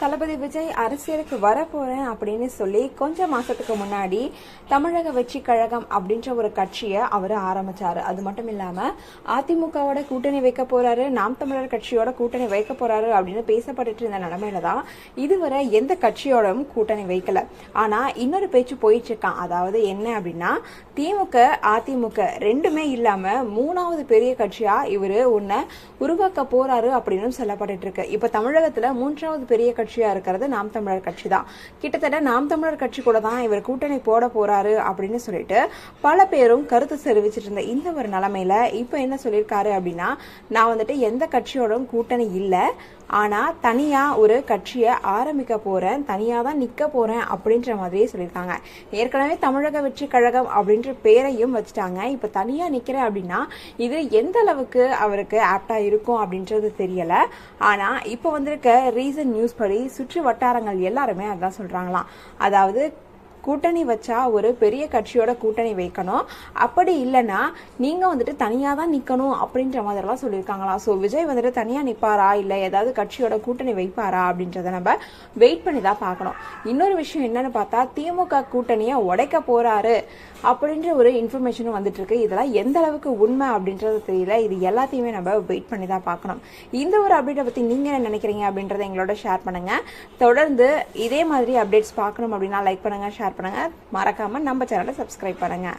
தளபதி விஜய் அரசியலுக்கு வரப்போறேன் அப்படின்னு சொல்லி கொஞ்ச மாசத்துக்கு முன்னாடி தமிழக வெற்றி கழகம் அப்படின்ற ஒரு கட்சியை அவர் ஆரம்பிச்சாரு. அது மட்டும் இல்லாம அதிமுகவோட கூட்டணி வைக்க போறாரு நாம் தமிழர் கட்சியோட கூட்டணி வைக்க போறாரு அப்படின்னு பேசப்பட்டுட்டு இருந்த நிலைமையில தான் இதுவரை எந்த கட்சியோடும் கூட்டணி வைக்கல. ஆனா இன்னொரு பேச்சு போயிட்டு இருக்கான். அதாவது என்ன அப்படின்னா திமுக அதிமுக ரெண்டுமே இல்லாம மூணாவது பெரிய கட்சியா இவரு உன்னை உருவாக்க போறாரு அப்படின்னு சொல்லப்பட்டு இருக்கு. இப்ப தமிழகத்துல மூன்றாவது பெரிய கட்சி கட்சியா இருக்கிறது நாம் தமிழர் கட்சி தான் கிட்டத்தட்ட நாம் தமிழர் கட்சி கூட தான் இவர் கூட்டணி போட போறாரு அப்படின்னு சொல்லிட்டு பல பேரும் கருத்து தெரிவிச்சிட்டு இருந்த இந்த ஒரு நிலைமையில இப்ப என்ன சொல்லியிருக்காரு அப்படின்னா நான் வந்துட்டு எந்த கட்சியோடும் கூட்டணி இல்லை. ஆனா தனியா ஒரு கட்சியை ஆரம்பிக்க போறேன் தனியா தான் நிக்க போறேன் அப்படின்ற மாதிரியே சொல்லியிருக்காங்க. ஏற்கனவே தமிழக வெற்றி கழகம் அப்படின்ற பேரையும் வச்சுட்டாங்க. இப்ப தனியா நிக்கிறேன் அப்படின்னா இது எந்த அளவுக்கு அவருக்கு ஆப்டா இருக்கும் அப்படின்றது தெரியல. ஆனா இப்ப வந்திருக்க ரீசன்ட் நியூஸ் படி சுற்று வட்டாரங்கள் எல்லாருமே அதான் சொல்றாங்களாம். அதாவது கூட்டணி வச்சா ஒரு பெரிய கட்சியோட கூட்டணி வைக்கணும். அப்படி இல்லைன்னா நீங்க வந்துட்டு தனியா தான் நிக்கணும் அப்படின்ற மாதிரிலாம் சொல்லியிருக்காங்களாம் ஸோ விஜய் வந்துட்டு தனியா நிப்பாரா? இல்ல ஏதாவது கட்சியோட கூட்டணி வைப்பாரா? அப்படின்றத நம்ம வெயிட் பண்ணி தான் பார்க்கணும். இன்னொரு விஷயம் என்னன்னு பார்த்தா திமுக கூட்டணியை உடைக்க போறாரு அப்படின்ற ஒரு இன்ஃபர்மேஷனும் வந்துட்டு இருக்கு. இதெல்லாம் எந்த அளவுக்கு உண்மை அப்படின்றது தெரியல. இது எல்லாத்தையுமே நம்ம வெயிட் பண்ணி தான் பார்க்கணும். இந்த ஒரு அப்டேட்டை பத்தி நீங்க என்ன நினைக்கிறீங்க அப்படின்றத எங்களோட ஷேர் பண்ணுங்க. தொடர்ந்து இதே மாதிரி அப்டேட்ஸ் பார்க்கணும் அப்படின்னா லைக் பண்ணுங்க ஷேர் பண்ணுங்கள் மறக்காமல் நம்ம சேனலை சப்ஸ்கிரைப் பண்ணுங்கள்